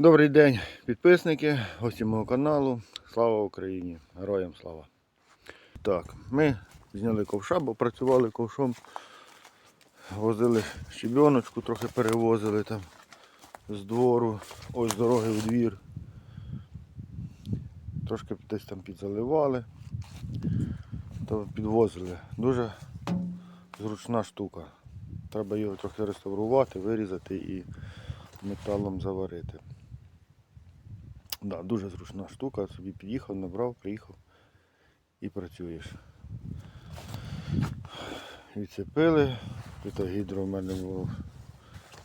Добрий день, підписники, гості мого каналу. Слава Україні! Героям слава! Так, ми зняли ковша, бо працювали ковшом. Возили щебіночку, трохи перевозили там з двору, ось з дороги в двір. Трошки десь там підзаливали, то підвозили. Дуже зручна штука. Треба його трохи реставрувати, вирізати і металом заварити. Да, дуже зручна штука, собі під'їхав, набрав, приїхав і працюєш. Відцепили. Тут гідро в мене був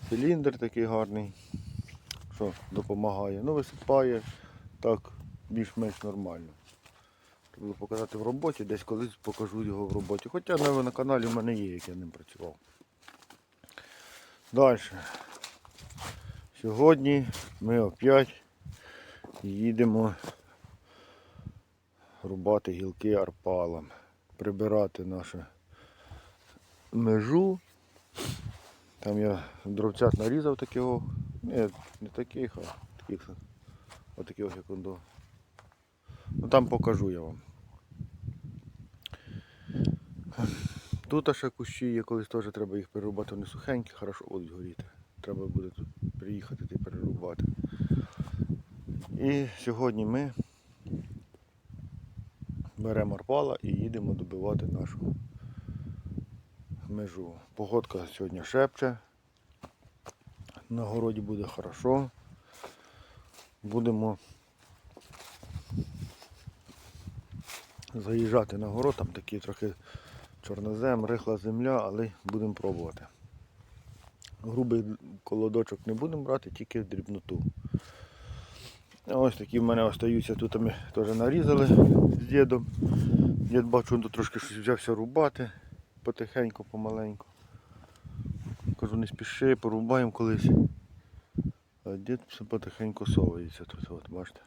циліндр такий гарний, що допомагає. Ну, висипає так більш-менш нормально. Було показати в роботі, десь колись покажу його в роботі. Хоча на, на каналі в мене є, як я ним працював. Далі. Сьогодні ми опять їдемо рубати гілки арпалом, прибирати нашу межу. Там я дровцят нарізав такого. Ні, не таких, а таких отаких як он. Ну там покажу я вам. Тут ще кущі є, колись теж треба їх перерубати, вони сухенькі, хорошо будуть горіти. Треба буде тут приїхати та перерубати. І сьогодні ми беремо арпала і їдемо добивати нашу межу. Погодка сьогодні шепче. На городі буде хорошо. Будемо заїжджати на город, там такий трохи чорнозем, рихла земля, але будемо пробувати. Грубий колодочок не будемо брати, тільки дрібноту. Ось такі в мене остаються. Тут ми теж нарізали з дідом. Дід бачу, він тут трошки щось взявся рубати потихеньку, помаленьку. Кажу, не спіши, порубаємо колись. А дід все потихеньку совається тут, от, бачите.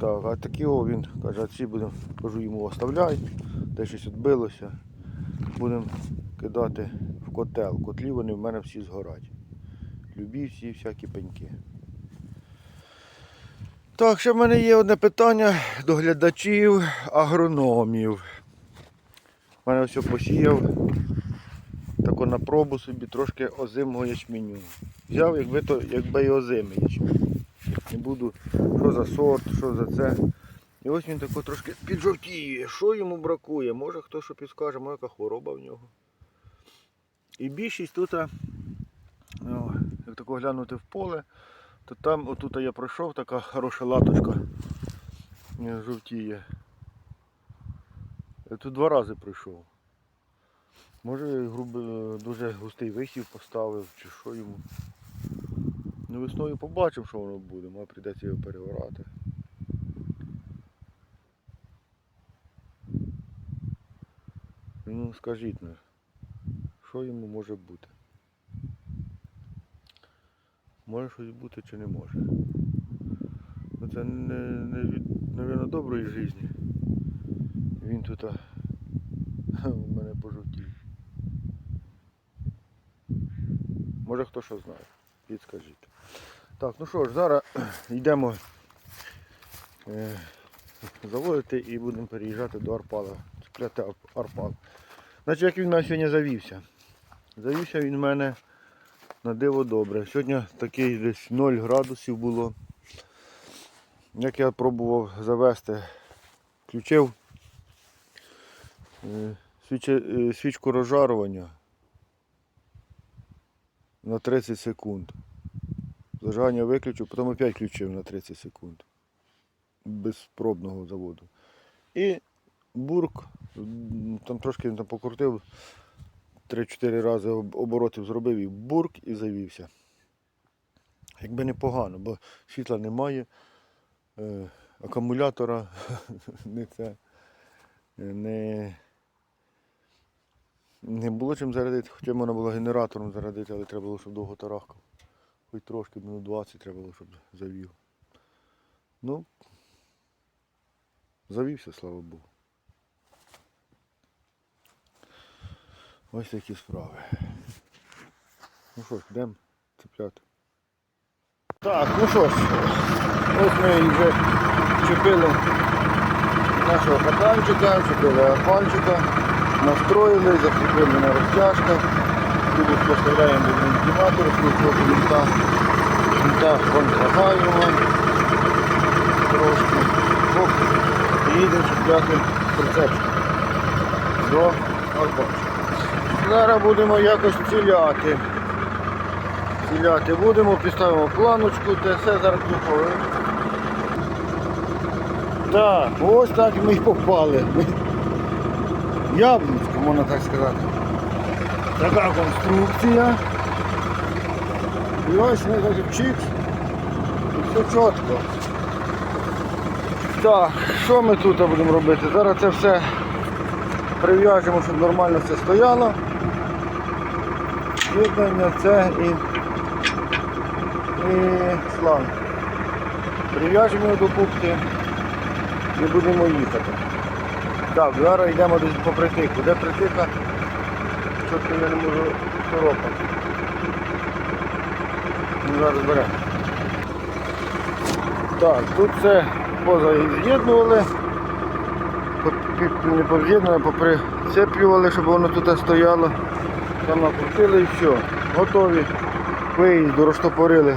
Так, а такі о він каже, а ці будемо, кажу йому оставляй, де щось відбилося. Будемо кидати в котел. Котлі вони в мене всі згорать. Любі всі всякі пеньки. Так, ще в мене є одне питання до глядачів, агрономів. У мене все посіяв. Тако на пробу собі трошки озимого ячменю. Взяв, якби то, якби і озимий ячмінь. Не буду, що за сорт, що за це. І ось він тако трошки піджовтіє. Що йому бракує? Може хто що підскаже, може яка хвороба в нього. І більшість тут, як тако глянути в поле, то там отут я пройшов, така хороша латочка жовтіє. Я тут два рази пройшов. Може грубо, дуже густий висів поставив чи що йому. Ну весною побачимо, що воно буде, може прийдеться його переворати. Ну скажіть що йому може бути? Може щось бути чи не може. Ну це не, не від, навірно, доброї житті. Він тут а, у мене пожовтів. Може хто що знає, підскажіть. Так, ну що ж, зараз йдемо е, заводити і будемо переїжджати до Арпала. Ар- Арпал. Значить, як він на сьогодні завівся? Завівся він в мене на диво добре. Сьогодні такий десь 0 градусів було. Як я пробував завести, включив е, е, свічку розжарування на 30 секунд. Зажигання виключив, потім опять включив на 30 секунд. Без пробного заводу. І бурк, там трошки там покрутив, 3-4 рази оборотів зробив і бурк і завівся. Якби непогано, бо світла немає, е, акумулятора не це, е, не, не було чим зарядити, хоча можна було генератором зарядити, але треба було, щоб довго тарахкав. Хоч трошки, минут 20 треба було, щоб завів. Ну, завівся, слава Богу. Ось такі справи. Ну що ж, йдемо цепляти. Так, ну що ж, ось ми вже чепили нашого катанчика, чепили арпанчика, настроїли, закріпили на розтяжках. Тут поставляємо вентилятор, тут вінта. Вінта контрагаємо трошки. Оп, і їдемо чіпляти прицепчик до арпанчика. Зараз будемо якось ціляти. Ціляти будемо, підставимо планочку, те все зараз духове. Так, ось так ми й попали. Яблунська, можна так сказати. Така конструкція. І ось ми так. Все чітко. Так, що ми тут будемо робити? Зараз це все прив'яжемо, щоб нормально все стояло. З'єднання це і, і шланг. Прив'яжемо до купки і будемо їхати. Так, зараз йдемо десь по притику. Де притика? Чітко я не можу торопати. Ну, зараз беремо. Так, тут все позаєднували. Не поз'єднували, поприцеплювали, щоб воно тут стояло. Там накрутили і все. Готові. Виїзду розтопорили.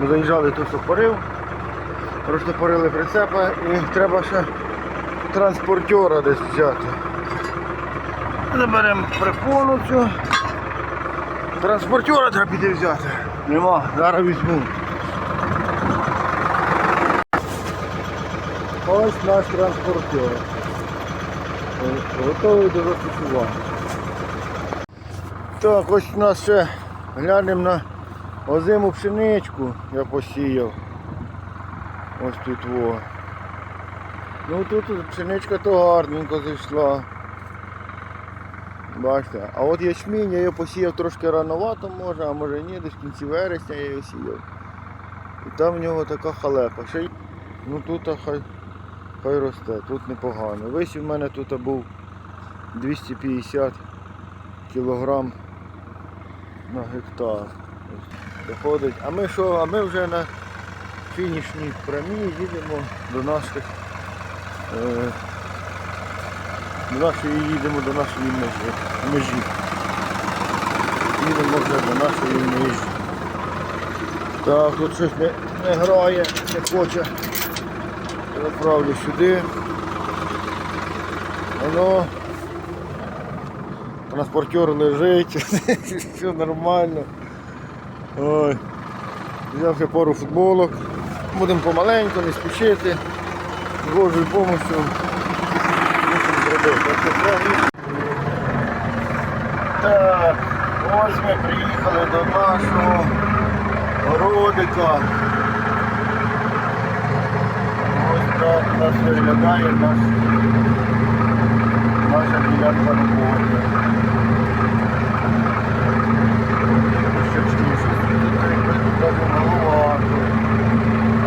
Ми заїжджали, тут стопорив. Розтопорили прицепа і треба ще транспортера десь взяти. Заберемо припону цю. Транспортера треба піти взяти. Нема, зараз візьму. Ось наш транспортер. Готовий до застосування. Так, ось у нас ще глянемо на озиму пшеничку, я посіяв. Ось тут во. Ну тут пшеничка то гарненько зайшла. Бачите, а от ячмінь я його посіяв трошки рановато може, а може ні, десь в кінці вересня я його сіяв. І там в нього така халепа. Ще ну тут хай, хай росте, тут непогано. Висів в мене тут був 250 кілограм на гектар. Ось Доходить. А ми що, а ми вже на фінішній прямій їдемо до наших е, до нашої їдемо до нашої межі. межі. Їдемо вже до нашої межі. Так, тут щось не, не грає, не хоче. Я Направлю сюди. Воно транспортер лежить, все нормально. Ой. Взяв ще пару футболок. Будемо помаленьку, не спішити. Божою мусимо. Так, ось ми приїхали до нашого городика. Ось так нас виглядає наш, наша ділянка роботи.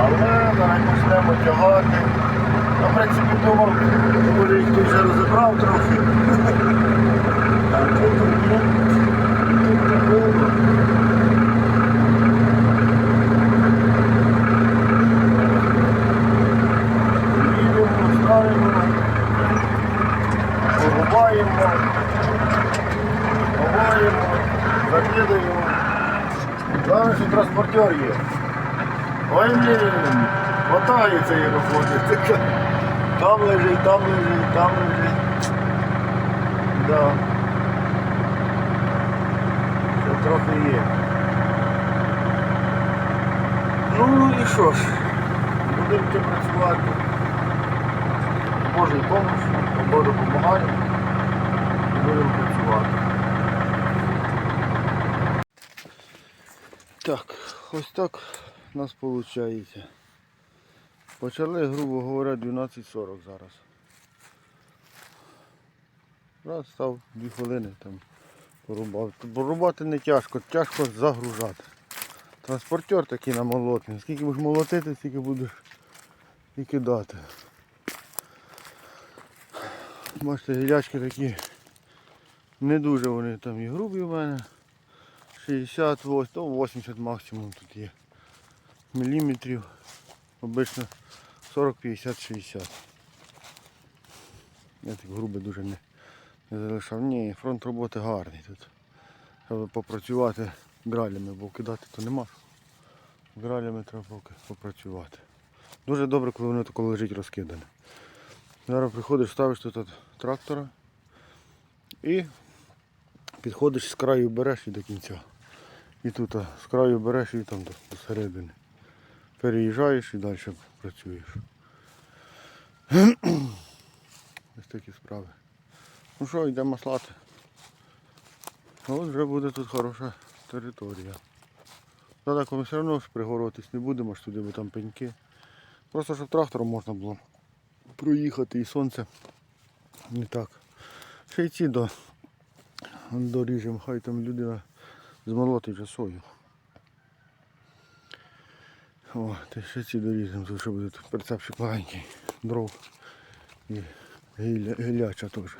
Але зараз почнемо тягати. Думав, що може їх вже розібрав трохи. А тут є, тут не було. Їдемо, ставимо, порубаємо, ховаємо, закидаємо. Главное, що транспортер є. Ой, блін, хватає цієї роботи. Там лежить, там там. Да. Ще трохи є. Ну і що ж, будемо працювати. Божій допомогою, Бог допомагає. Будемо працювати. Так, ось так у нас виходить. Почали, грубо говоря, 12.40 зараз. Раз став 2 хвилини там порубав. Порубати не тяжко, тяжко загружати. Транспортер такий намолотний. Скільки будеш молотити, стільки будеш і кидати. Бачите, гілячки такі не дуже вони там і грубі в мене. 68, ну 80 максимум тут є. Міліметрів. Обично 40, 50, 60. Я так грубо дуже не, не залишав. Ні, фронт роботи гарний тут. Треба попрацювати гралями, бо кидати то нема. Гралями треба поки попрацювати. Дуже добре, коли воно тако лежить розкидане. Зараз приходиш, ставиш тут трактора і підходиш з краю береш і до кінця. І тут з краю береш і там до середини. Переїжджаєш і далі працюєш. Ось такі справи. Ну що, йдемо маслати. От вже буде тут хороша територія. Та так ми все одно ж пригоротись не будемо ж туди, бо там пеньки. Просто щоб трактором можна було проїхати і сонце не так. Ще й ці до, доріжемо, хай там людина змолотить вже сою. О, ти ще ці доріжемо, тут ще буде прицепчик маленький, дров і гілля, гіляча теж.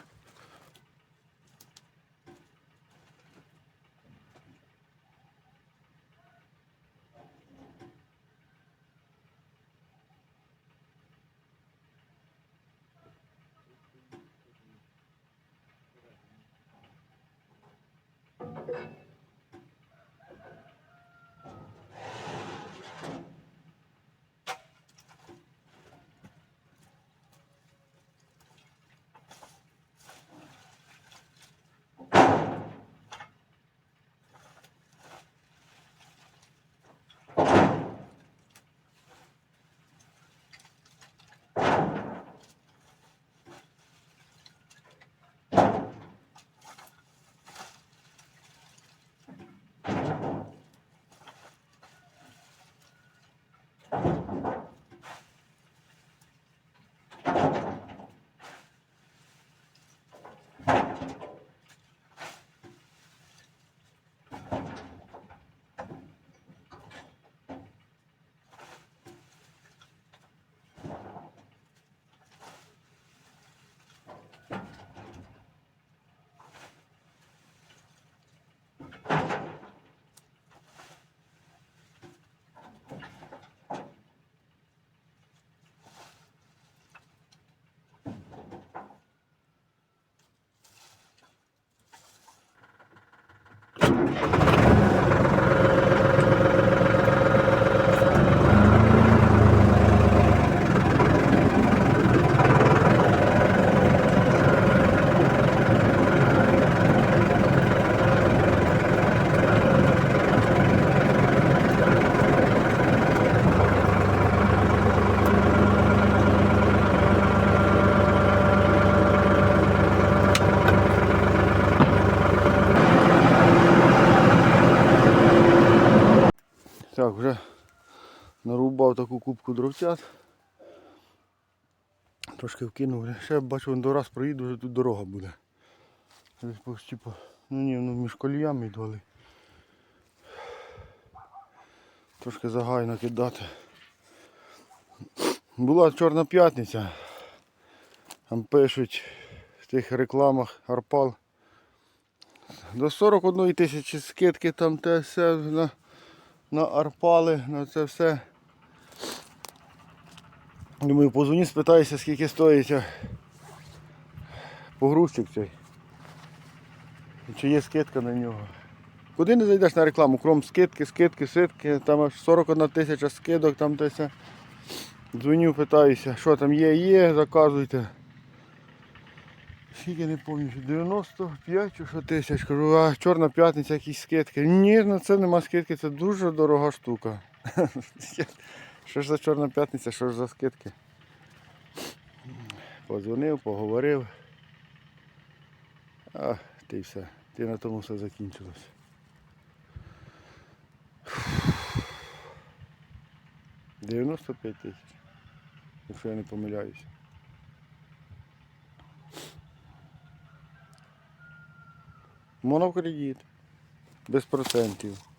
Нарубав таку кубку дровцят. Трошки вкинув. Ще бачу, до раз проїду, вже тут дорога буде. Десь по... Ну ні, ну між коліями йдали. Трошки загайно кидати. Була чорна п'ятниця. Там пишуть в тих рекламах Арпал. До 41 тисячі скидки там те все на на арпали, на це все. Думаю, позвоню, спитаюся, скільки стоїть погрузчик цей. Чи є скидка на нього. Куди не зайдеш на рекламу, крім скидки, скидки, скидки, там аж 41 тисяча скидок, там все. Дзвоню, питаюся, що там є, є, заказуйте. Скільки не пам'ятаю, 95 чи що тисяч. Кажу, а чорна п'ятниця, якісь скидки. Ні, на це нема скидки, це дуже дорога штука. Що ж за чорна п'ятниця, що ж за скидки? Подзвонив, поговорив. А, ти все. Ти на тому все закінчилось. Дев'яносто п'ять тисяч, якщо я не помиляюся. Монокредит. Без процентів.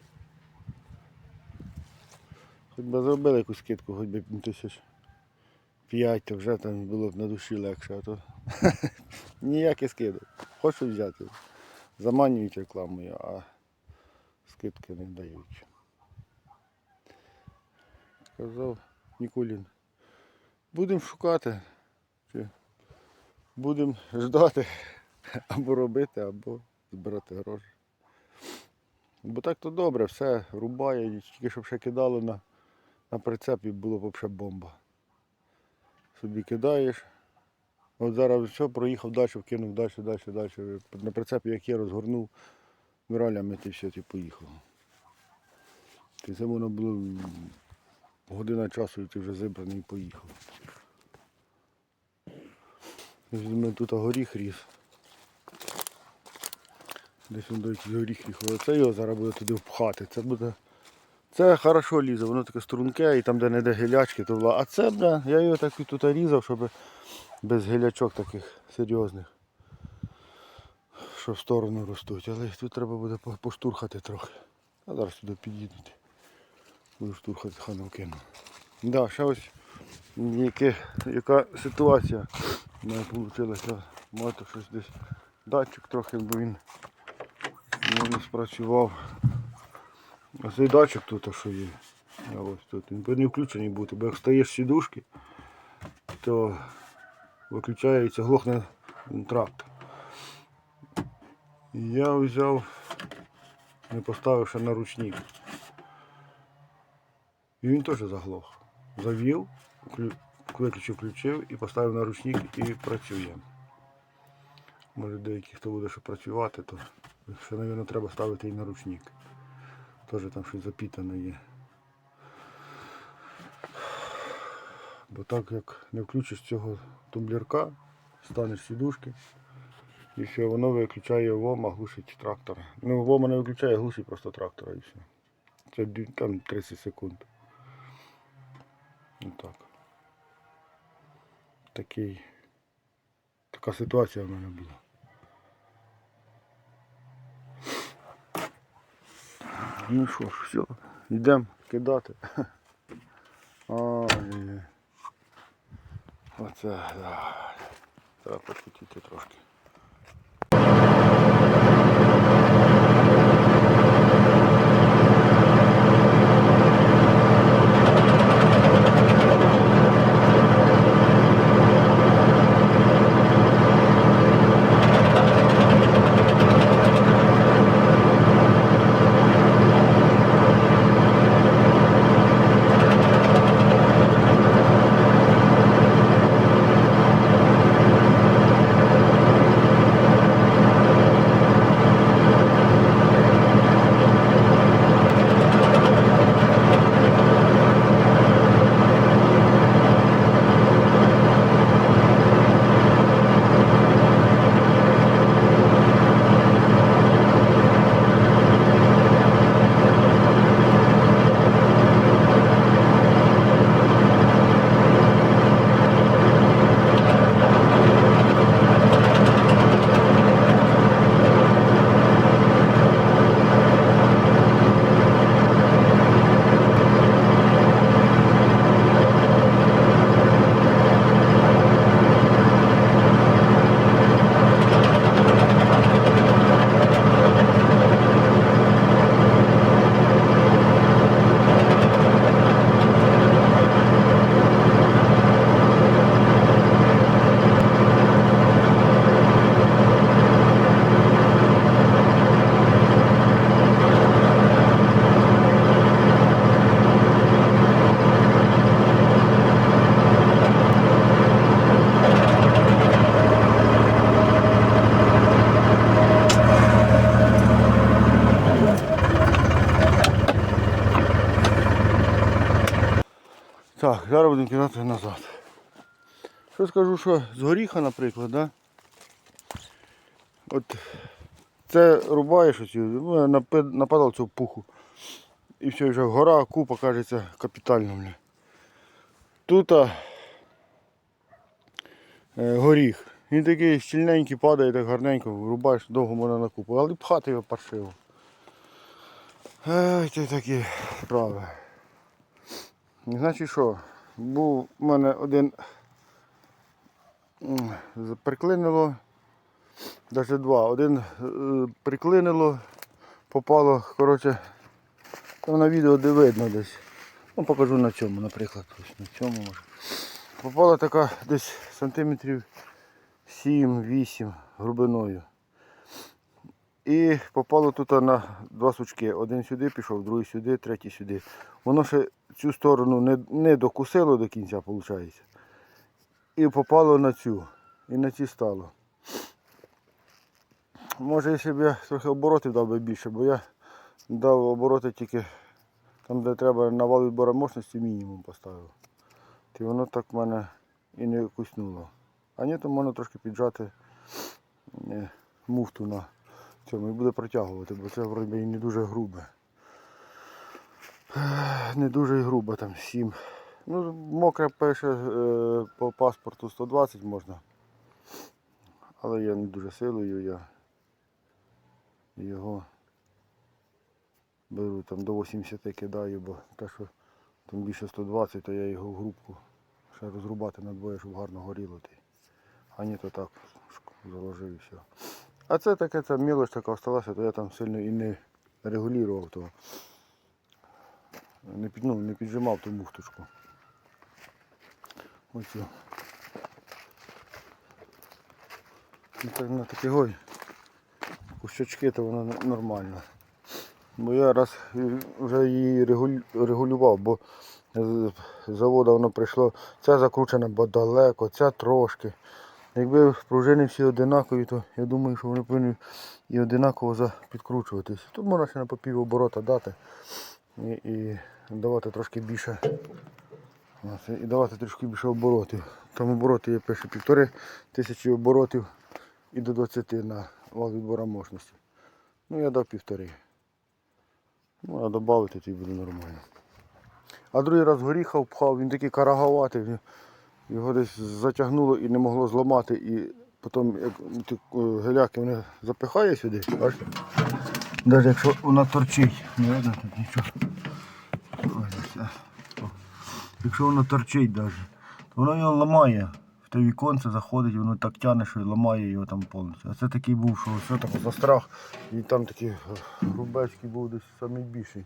Хоч би зробили якусь скидку, хоч би тисяч п'ять, то вже там було б на душі легше, а то ніяких скидок. Хочу взяти. Заманюють рекламою, а скидки не дають. Сказав Нікулін. Будемо шукати. Чи будемо ждати або робити, або збирати гроші. Бо так то добре, все рубає, тільки щоб ще кидало на, на прицеп і було взагалі бомба. Собі кидаєш. От зараз все, проїхав далі, вкинув далі, далі, далі. На прицепі як є, розгорнув миралями і все, ти поїхав. Ти це воно було година часу і ти вже зібраний і поїхав. У мене тут горіх ріс. Десь він до якийсь горіх їхав. Це його зараз буде туди впхати. Це буде. Це хорошо лізе, воно таке струнке і там, де не де гілячки, то вла. А це, бля, я його так і тут різав, щоб без гілячок таких серйозних. Що в сторону ростуть. Але тут треба буде поштурхати трохи. А зараз туди під'їдуть. Буду штурхати, хану кину. Да, ще ось яке, яка ситуація в мене вийшла. Мати щось десь датчик трохи, бо він не спрацював. А датчик тут що є. Ось тут. Він повинен включений бути, бо як стаєш сідушки, то виключається, глохне трактор. Я взяв, не поставивши на ручник. І він теж заглох. Завів, виключив, включив і поставив на ручник і працює. Може деякі, хто буде ще працювати, то ще, мабуть, треба ставити і на ручник. Теж там щось запітане є. Бо так як не включиш цього тумблірка, станеш сідушки, і все, воно виключає ВОМ, а глушить трактор. Ну, ВОМа не виключає, глушить просто трактора і все. Це там 30 секунд. Отак. Такий. Така ситуація в мене була. Ну що ж, все, йдемо кидати. Ой. Оце, да. Треба підхотіти трошки. Зараз назад. Що скажу, що з горіха, наприклад, да? От це рубаєш оці, ну, я нападав цього пуху. І все, вже гора, купа кажеться капітально. Бля. Тут а, е, горіх. Він такий щільненький падає, так гарненько, рубаєш, довго можна на купу, але пхати його паршиво. Ай, це такі справи. Значить що, був у мене один приклинило, навіть два. Один е, приклинило, попало, коротше, Там на відео де видно десь. Ну покажу на цьому, наприклад. Ось на цьому може. Попала така десь сантиметрів 7-8 глибиною. І попало тут на два сучки. Один сюди пішов, другий сюди, третій сюди. Воно ще цю сторону не, не докусило до кінця, виходить. І попало на цю. І на ці стало. Може, якщо б я трохи оборотів дав би більше, бо я дав обороти тільки там, де треба на вал відбору мощності, мінімум поставив. І воно так в мене і не куснуло. А ні, то можна трошки піджати е, муфту на цьому і буде протягувати, бо це вроді не дуже грубе. Не дуже і грубе там 7. Ну, мокре пише е, по паспорту 120 можна. Але я не дуже силою, я його беру там до 80 кидаю, бо те, що там більше 120, то я його в грубку ще розрубати на двоє, щоб гарно горіло. А ні, то так заложив і все. А це таке, це мілоч така осталася, то я там сильно і не регулював, то не, під, ну, не піджимав ту муфточку. Оцю. Ну, на такий гой. Кущачки то вона нормальна. Бо я раз е, вже її регулював, бо з заводу воно прийшло, ця закручена, бо далеко, ця трошки. Якби пружини всі одинакові, то я думаю, що вони повинні і одинаково підкручуватись. Тут можна ще на по пів оборота дати і, і давати трошки більше. І давати трошки більше оборотів. Там обороти я пишу півтори тисячі оборотів і до 20 на вал відбора мощності. Ну я дав півтори. Ну, а додати тоді буде нормально. А другий раз горіха впхав, він такий карагаватий, його десь затягнуло і не могло зламати. І потім як е, геляки вони запихає сюди, бачите? Навіть якщо вона торчить, не видно тут нічого. Якщо воно торчить навіть, то воно його ламає. В те віконце заходить, воно так тягне, що ламає його там повністю. А це такий був, що все так застрах. І там такий е, грубецький був десь найбільший.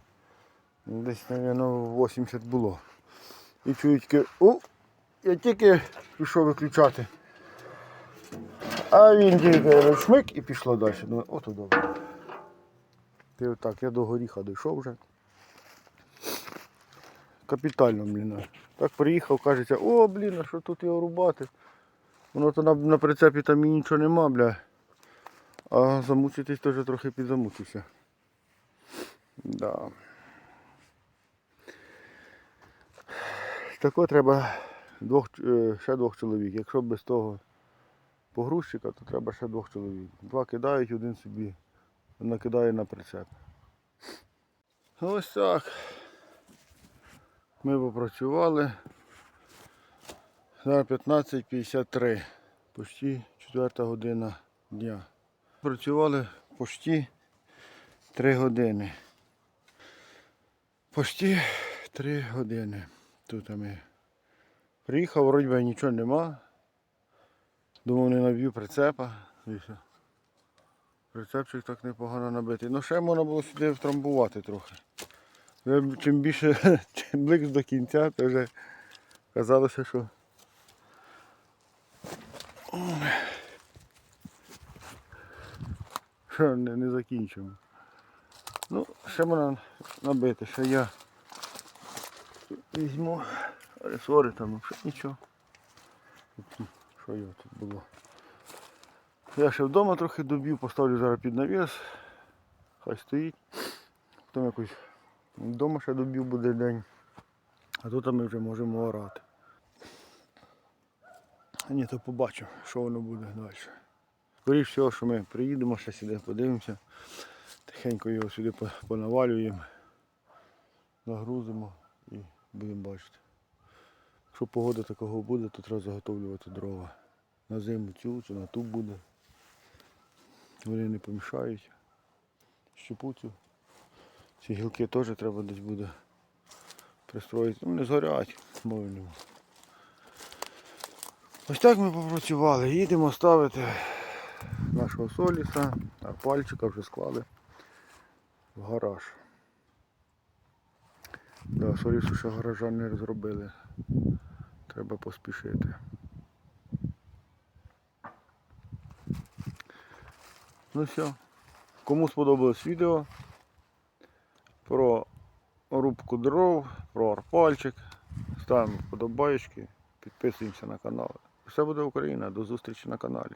Десь, мабуть, 80 було. І чую тільки, о, я тільки пішов виключати. А він тільки шмик і пішло далі. Думаю, ото добре. Ти отак, я до горіха дійшов вже. Капітально, блін. Так приїхав, кажеться, о, блін, а що тут його рубати? Воно то на, на прицепі там і нічого нема, бля. А замучитись теж трохи підзамучився. Да. Тако треба двох, е, ще двох чоловік. Якщо без того погрузчика, то треба ще двох чоловік. Два кидають, один собі накидає на прицеп. Ось так. Ми попрацювали. Зараз 15.53. Почти 4 година дня. Працювали почти 3 години. Почти 3 години. Тут ми. Приїхав, вроді нічого нема. Думав, не наб'ю прицепа. І все. Прицепчик так непогано набитий. Ну ще можна було сюди втрамбувати трохи. Чим більше, чим ближче до кінця, то вже казалося, що що не, не закінчимо. Ну, ще можна набити, ще я візьму ресори там, ще нічого. Що його тут було? Я ще вдома трохи доб'ю, поставлю зараз під навіс. Хай стоїть. Потім якось вдома ще доб'ю буде день. А тут ми вже можемо орати. Ні, то побачимо, що воно буде далі. Скоріше всього, що ми приїдемо ще сюди, подивимося. Тихенько його сюди понавалюємо, нагрузимо і будемо бачити. Якщо погода такого буде, то треба заготовлювати дрова. На зиму цю чи на ту буде. Вони не помішають. Щепуцю. Ці гілки теж треба десь буде пристроїти. Ну, не згорять, мови нема. Ось так ми попрацювали. Їдемо ставити нашого соліса, а пальчика вже склали в гараж. Да, сорі, що ще гаража не зробили. Треба поспішити. Ну все. Кому сподобалось відео про рубку дров, про арпальчик, ставимо вподобайки, підписуємося на канал. Все буде Україна. До зустрічі на каналі.